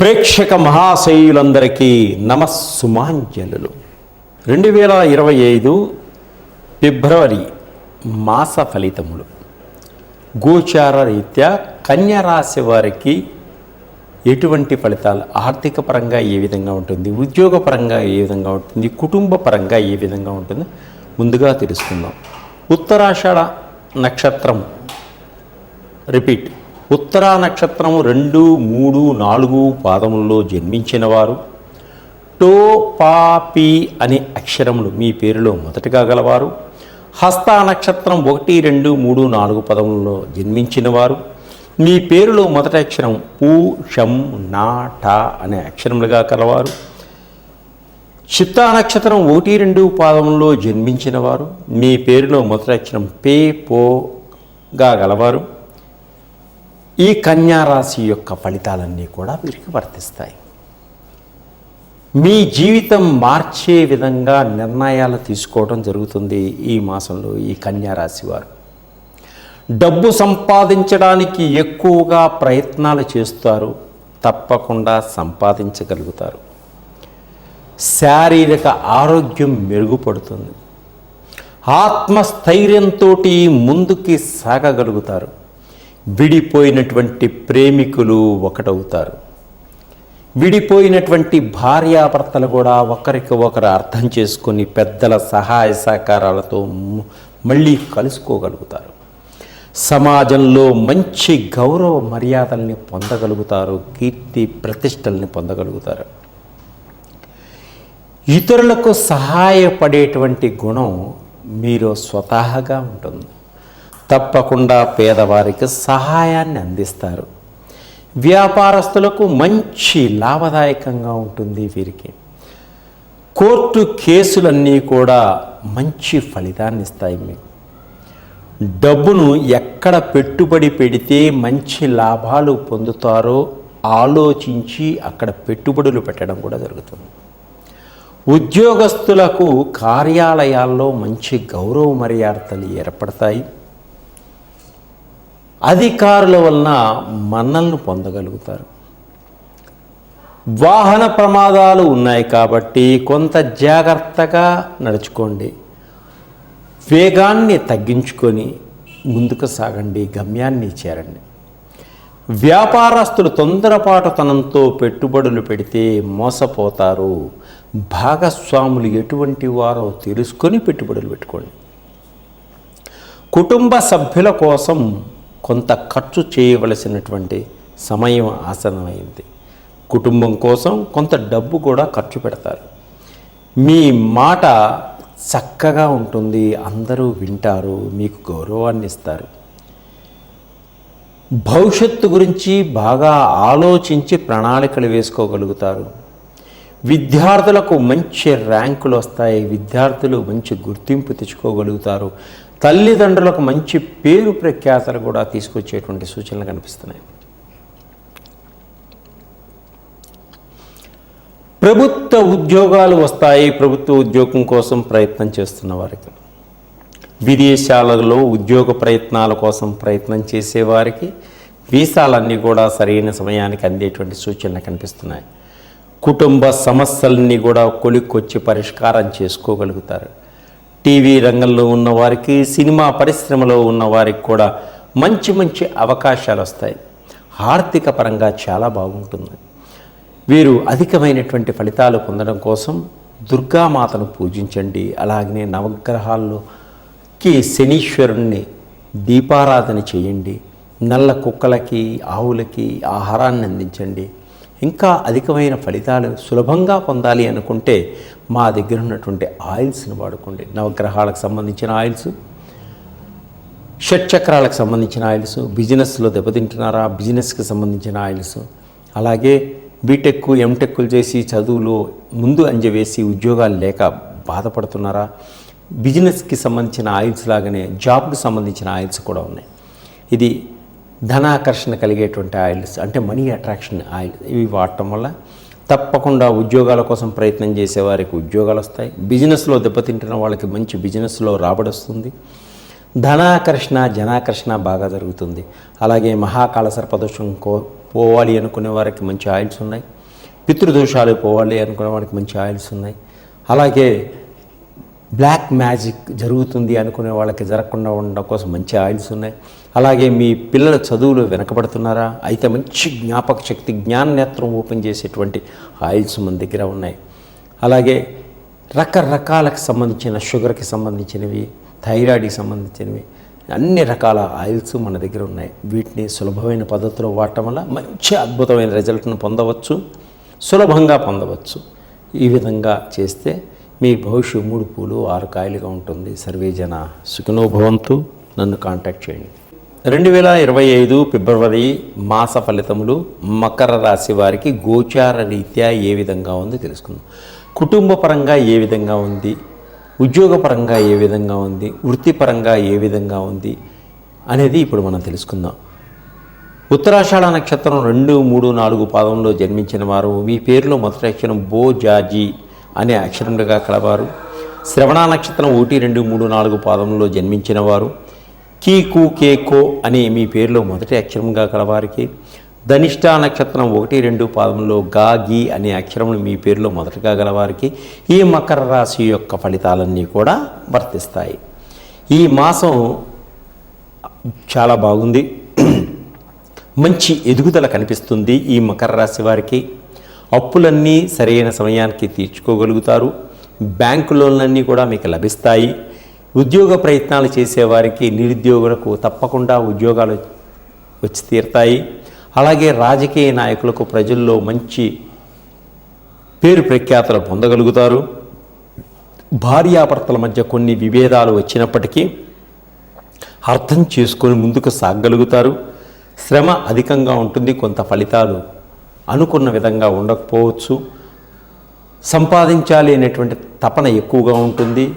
ప్రేక్షక మహాశయులందరికీ నమస్సుమాంజలు రెండు వేల ఇరవై ఐదు ఫిబ్రవరి మాస ఫలితములు. గోచార రీత్యా కన్యరాశి వారికి ఎటువంటి ఫలితాలు? ఆర్థిక పరంగా ఏ విధంగా ఉంటుంది? ఉద్యోగపరంగా ఏ విధంగా ఉంటుంది? కుటుంబ పరంగా ఏ విధంగా ఉంటుంది? ముందుగా తెలుసుకుందాం. ఉత్తరాషాఢ నక్షత్రం. రిపీట్. ఉత్తరా నక్షత్రము రెండు మూడు నాలుగు పాదముల్లో జన్మించినవారు. టో పా పి అనే అక్షరములు మీ పేరులో మొదటగా గలవారు. హస్త నక్షత్రం ఒకటి రెండు మూడు నాలుగు పదములలో జన్మించినవారు. మీ పేరులో మొదటి అక్షరం పూ షం నా టా అనే అక్షరములుగా కలవారు. చిత్తా నక్షత్రం ఒకటి రెండు పాదంలో జన్మించినవారు. మీ పేరులో మొదటి అక్షరం పే పోగా గలవారు. ఈ కన్యారాశి యొక్క ఫలితాలన్నీ కూడా వీరికి వర్తిస్తాయి. మీ జీవితం మార్చే విధంగా నిర్ణయాలు తీసుకోవడం జరుగుతుంది ఈ మాసంలో ఈ కన్యారాశి వారు. డబ్బు సంపాదించడానికి ఎక్కువగా ప్రయత్నాలు చేస్తారు తప్పకుండా సంపాదించగలుగుతారు. శారీరక ఆరోగ్యం మెరుగుపడుతుంది. ఆత్మస్థైర్యంతో ముందుకి సాగగలుగుతారు. విడిపోయినటువంటి ప్రేమికులు ఒకటవుతారు. విడిపోయినటువంటి భార్యాభర్తలు కూడా ఒకరికి ఒకరు అర్థం చేసుకొని పెద్దల సహాయ సహకారాలతో మళ్ళీ కలుసుకోగలుగుతారు. సమాజంలో మంచి గౌరవ మర్యాదల్ని పొందగలుగుతారు కీర్తి ప్రతిష్టల్ని పొందగలుగుతారు. ఇతరులకు సహాయపడేటువంటి గుణం మీరు స్వతహాగా ఉంటుంది. తప్పకుండా పేదవారికి సహాయాన్ని అందిస్తారు. వ్యాపారస్తులకు మంచి లాభదాయకంగా ఉంటుంది వీరికి. కోర్టు కేసులన్నీ కూడా మంచి ఫలితాన్ని ఇస్తాయి మీకు. డబ్బును ఎక్కడ పెట్టుబడి పెడితే మంచి లాభాలు పొందుతారో ఆలోచించి అక్కడ పెట్టుబడులు పెట్టడం కూడా జరుగుతుంది. ఉద్యోగస్తులకు కార్యాలయాల్లో మంచి గౌరవ మర్యాదలు ఏర్పడతాయి. అధికారుల వలన మన్నలను పొందగలుగుతారు. వాహన ప్రమాదాలు ఉన్నాయి కాబట్టి కొంత జాగ్రత్తగా నడుచుకోండి. వేగాన్ని తగ్గించుకొని ముందుకు సాగండి గమ్యాన్ని చేరండి. వ్యాపారస్తులు తొందరపాటుతనంతో పెట్టుబడులు పెడితే మోసపోతారు. భాగస్వాములు ఎటువంటి వారో తెలుసుకొని పెట్టుబడులు పెట్టుకోండి. కుటుంబ సభ్యుల కోసం కొంత ఖర్చు చేయవలసినటువంటి సమయం ఆసనమైంది కుటుంబం కోసం కొంత డబ్బు కూడా ఖర్చు పెడతారు. మీ మాట చక్కగా ఉంటుంది అందరూ వింటారు మీకు గౌరవాన్ని ఇస్తారు. భవిష్యత్తు గురించి బాగా ఆలోచించి ప్రణాళికలు వేసుకోగలుగుతారు. విద్యార్థులకు మంచి ర్యాంకులు వస్తాయి విద్యార్థులు మంచి గుర్తింపు తెచ్చుకోగలుగుతారు. తల్లిదండ్రులకు మంచి పేరు ప్రఖ్యాతలు కూడా తీసుకొచ్చేటువంటి సూచనలు కనిపిస్తున్నాయి. ప్రభుత్వ ఉద్యోగాలు వస్తాయి. ప్రభుత్వ ఉద్యోగం కోసం ప్రయత్నం చేస్తున్న వారికి విదేశాలలో ఉద్యోగ ప్రయత్నాల కోసం ప్రయత్నం చేసేవారికి వీసాలన్నీ కూడా సరైన సమయానికి అందేటువంటి సూచనలు కనిపిస్తున్నాయి. కుటుంబ సమస్యలన్నీ కూడా కొలిక్కొచ్చి పరిష్కారం చేసుకోగలుగుతారు. టీవీ రంగంలో ఉన్న వారికి సినిమా పరిశ్రమలో ఉన్న వారికి కూడా మంచి మంచి అవకాశాలు వస్తాయి. ఆర్థిక పరంగా చాలా బాగుంటుంది. వీరు అధికమైనటువంటి ఫలితాలు పొందడం కోసం దుర్గామాతను పూజించండి. అలాగనే నవగ్రహాల్లోకి శనీశ్వరుణ్ణి దీపారాధన చేయండి. నల్ల కుక్కలకి ఆవులకి ఆహారాన్ని అందించండి. ఇంకా అధికమైన ఫలితాలు సులభంగా పొందాలి అనుకుంటే మా దగ్గర ఉన్నటువంటి ఆయిల్స్ని వాడుకోండి. నవగ్రహాలకు సంబంధించిన ఆయిల్స్ షట్చక్రాలకు సంబంధించిన ఆయిల్స్ బిజినెస్లో దెబ్బతింటున్నారా బిజినెస్కి సంబంధించిన ఆయిల్స్. అలాగే బీటెక్ ఎంటెక్లు చేసి చదువులో ముందు అంజవేసి ఉద్యోగాలు లేక బాధపడుతున్నారా బిజినెస్కి సంబంధించిన ఆయిల్స్ లాగానే జాబ్కి సంబంధించిన ఆయిల్స్ కూడా ఉన్నాయి. ఇది ధనాకర్షణ కలిగేటువంటి ఆయిల్స్ అంటే మనీ అట్రాక్షన్ ఆయిల్ ఇవి వాడటం వల్ల తప్పకుండా ఉద్యోగాల కోసం ప్రయత్నం చేసే వారికి ఉద్యోగాలు వస్తాయి. బిజినెస్లో దెబ్బతింటున్న వాళ్ళకి మంచి బిజినెస్లో రాబడి వస్తుంది. ధనాకర్షణ జనాకర్షణ బాగా జరుగుతుంది. అలాగే మహాకాల సర్పదోషం కో పోవాలి అనుకునే వారికి మంచి ఆయిల్స్ ఉన్నాయి. పితృదోషాలు పోవాలి అనుకునే వారికి మంచి ఆయిల్స్ ఉన్నాయి. అలాగే బ్లాక్ మ్యాజిక్ జరుగుతుంది అనుకునే వాళ్ళకి జరగకుండా ఉండడం కోసం మంచి ఆయిల్స్ ఉన్నాయి. అలాగే మీ పిల్లల చదువులు వెనకబడుతున్నారా? అయితే మంచి జ్ఞాపక శక్తి జ్ఞాన నేత్రం ఓపెన్ చేసేటువంటి ఆయిల్స్ మన దగ్గర ఉన్నాయి. అలాగే రకరకాలకు సంబంధించిన షుగర్కి సంబంధించినవి థైరాయిడ్కి సంబంధించినవి అన్ని రకాల ఆయిల్స్ మన దగ్గర ఉన్నాయి. వీటిని సులభమైన పద్ధతిలో వాడటం వల్ల మంచి అద్భుతమైన రిజల్ట్ను పొందవచ్చు సులభంగా పొందవచ్చు. ఈ విధంగా చేస్తే మీ భవిష్యత్ మూడు పూలు ఆరు కాయలుగా ఉంటుంది. సర్వే జన సుఖనోభవంతు నన్ను కాంటాక్ట్ చేయండి. రెండు వేల ఇరవై ఐదు ఫిబ్రవరి మాస ఫలితములు మకర రాశి వారికి గోచార రీత్యా ఏ విధంగా ఉంది తెలుసుకుందాం. కుటుంబ పరంగా ఏ విధంగా ఉంది? ఉద్యోగపరంగా ఏ విధంగా ఉంది? వృత్తిపరంగా ఏ విధంగా ఉంది? అనేది ఇప్పుడు మనం తెలుసుకుందాం. ఉత్తరాషాఢ నక్షత్రం రెండు మూడు నాలుగు పాదంలో జన్మించిన వారు. మీ పేరులో మొదటి అక్షరం బో జాజీ అనే అక్షరములుగా కలవారు. శ్రవణ నక్షత్రం ఒకటి రెండు మూడు నాలుగు పాదంలో జన్మించిన వారు. కీ కు కే కో అనే మీ పేరులో మొదటి అక్షరంగా కలవారికి. ధనిష్ట నక్షత్రం ఒకటి రెండు పాదంలో గా గీ అనే అక్షరములు మీ పేరులో మొదటగా గలవారికి. ఈ మకర రాశి యొక్క ఫలితాలన్నీ కూడా వర్తిస్తాయి. ఈ మాసం చాలా బాగుంది. మంచి ఎదుగుదల కనిపిస్తుంది ఈ మకర రాశి వారికి. అప్పులన్నీ సరైన సమయానికి తీర్చుకోగలుగుతారు. బ్యాంకు లోన్లన్నీ కూడా మీకు లభిస్తాయి. ఉద్యోగ ప్రయత్నాలు చేసేవారికి నిరుద్యోగులకు తప్పకుండా ఉద్యోగాలు వచ్చి తీరుతాయి. అలాగే రాజకీయ నాయకులకు ప్రజల్లో మంచి పేరు ప్రఖ్యాతలు పొందగలుగుతారు. భార్యాభర్తల మధ్య కొన్ని విభేదాలు వచ్చినప్పటికీ అర్థం చేసుకొని ముందుకు సాగగలుగుతారు. శ్రమ అధికంగా ఉంటుంది కొంత ఫలితాలు అనుకున్న విధంగా ఉండకపోవచ్చు. సంపాదించాలి అనేటువంటి తపన ఎక్కువగా ఉంటుంది.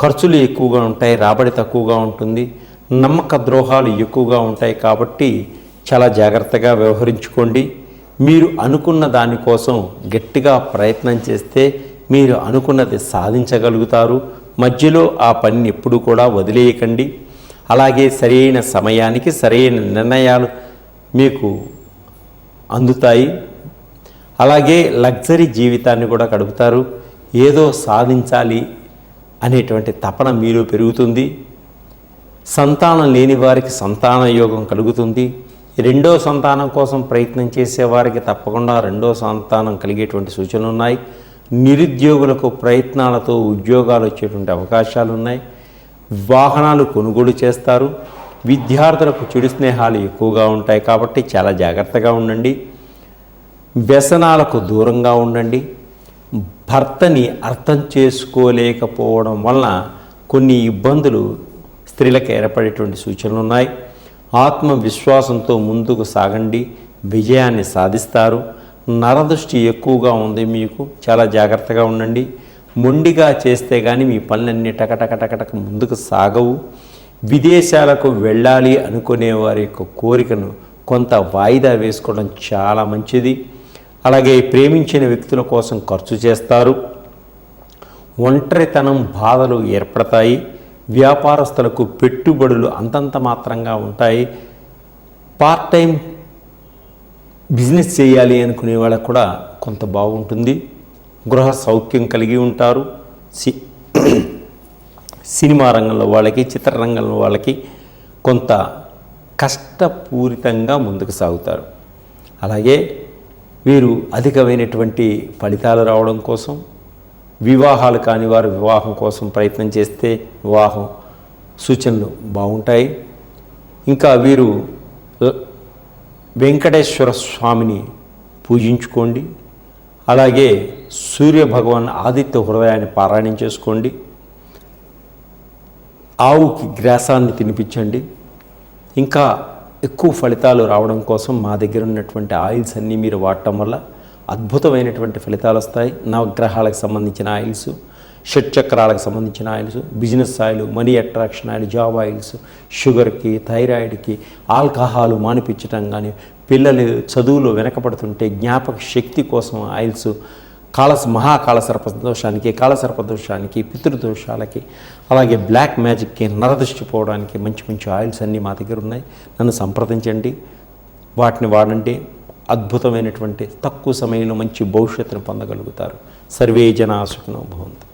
ఖర్చులు ఎక్కువగా ఉంటాయి రాబడి తక్కువగా ఉంటుంది. నమ్మక ద్రోహాలు ఎక్కువగా ఉంటాయి కాబట్టి చాలా జాగ్రత్తగా వ్యవహరించుకోండి. మీరు అనుకున్న దానికోసం గట్టిగా ప్రయత్నం చేస్తే మీరు అనుకున్నది సాధించగలుగుతారు. మధ్యలో ఆ పనిని ఎప్పుడు కూడా వదిలేయకండి. అలాగే సరైన సమయానికి సరైన నిర్ణయాలు మీకు అందుతాయి. అలాగే లగ్జరీ జీవితాన్ని కూడా గడుపుతారు. ఏదో సాధించాలి అనేటువంటి తపన మీలో పెరుగుతుంది. సంతానం లేని వారికి సంతాన యోగం కలుగుతుంది. రెండో సంతానం కోసం ప్రయత్నం చేసేవారికి తప్పకుండా రెండో సంతానం కలిగేటువంటి సూచనలు ఉన్నాయి. నిరుద్యోగులకు ప్రయత్నాలతో ఉద్యోగాలు వచ్చేటువంటి అవకాశాలు ఉన్నాయి. వాహనాలు కొనుగోలు చేస్తారు. విద్యార్థులకు చెడు స్నేహాలు ఎక్కువగా ఉంటాయి కాబట్టి చాలా జాగ్రత్తగా ఉండండి. వ్యసనాలకు దూరంగా ఉండండి. భర్తని అర్థం చేసుకోలేకపోవడం వలన కొన్ని ఇబ్బందులు స్త్రీలకు ఏర్పడేటువంటి సూచనలు ఉన్నాయి. ఆత్మవిశ్వాసంతో ముందుకు సాగండి. విజయాన్ని సాధిస్తారు. నరదృష్టి ఎక్కువగా ఉంది మీకు. చాలా జాగ్రత్తగా ఉండండి. మొండిగా చేస్తే కానీ మీ పనులన్నీ టకటక టకటక ముందుకు సాగవు. విదేశాలకు వెళ్ళాలి అనుకునే వారి యొక్క కోరికను కొంత వాయిదా వేసుకోవడం చాలా మంచిది. అలాగే ప్రేమించిన వ్యక్తుల కోసం ఖర్చు చేస్తారు. ఒంటరితనం బాధలు ఏర్పడతాయి. వ్యాపారస్తులకు పెట్టుబడులు అంతంత మాత్రంగా ఉంటాయి. పార్ట్ టైం బిజినెస్ చేయాలి అనుకునే వాళ్ళకు కూడా కొంత బాగుంటుంది. గృహ సౌఖ్యం కలిగి ఉంటారు. సి సినిమా రంగంలో వాళ్ళకి చిత్రరంగంలో వాళ్ళకి కొంత కష్టపూరితంగా ముందుకు సాగుతారు. అలాగే వీరు అధికమైనటువంటి ఫలితాలు రావడం కోసం వివాహాలు కాని వారు వివాహం కోసం ప్రయత్నం చేస్తే వివాహం సూచనలు బాగుంటాయి. ఇంకా వీరు వెంకటేశ్వర స్వామిని పూజించుకోండి. అలాగే సూర్య భగవాన్ ఆదిత్య హృదయాన్ని పారాయణం చేసుకోండి. ఆవుకి గ్రాసాన్ని తినిపించండి. ఇంకా ఎక్కువ ఫలితాలు రావడం కోసం మా దగ్గర ఉన్నటువంటి ఆయిల్స్ అన్నీ మీరు వాడటం వల్ల అద్భుతమైనటువంటి ఫలితాలు వస్తాయి. నవగ్రహాలకు సంబంధించిన ఆయిల్స్ షట్చక్రాలకు సంబంధించిన oils business oil money attraction oil job oils షుగర్కి థైరాయిడ్కి ఆల్కహాల్ మానిపించడం కానీ పిల్లలు చదువులో వెనకబడుతుంటే జ్ఞాపక శక్తి కోసం ఆయిల్స్ కాళస మహాకాళసర్ప దోషానికి కాళసర్ప దోషానికి పితృదోషాలకి అలాగే బ్లాక్ మ్యాజిక్కి నరదృష్టి పోవడానికి మంచి మంచి ఆయిల్స్ అన్నీ మా దగ్గర ఉన్నాయి. నన్ను సంప్రదించండి. వాటిని వాడండి. అద్భుతమైనటువంటి తక్కువ సమయంలో మంచి భవిష్యత్తును పొందగలుగుతారు. సర్వే జనా సుఖినో భవంతు.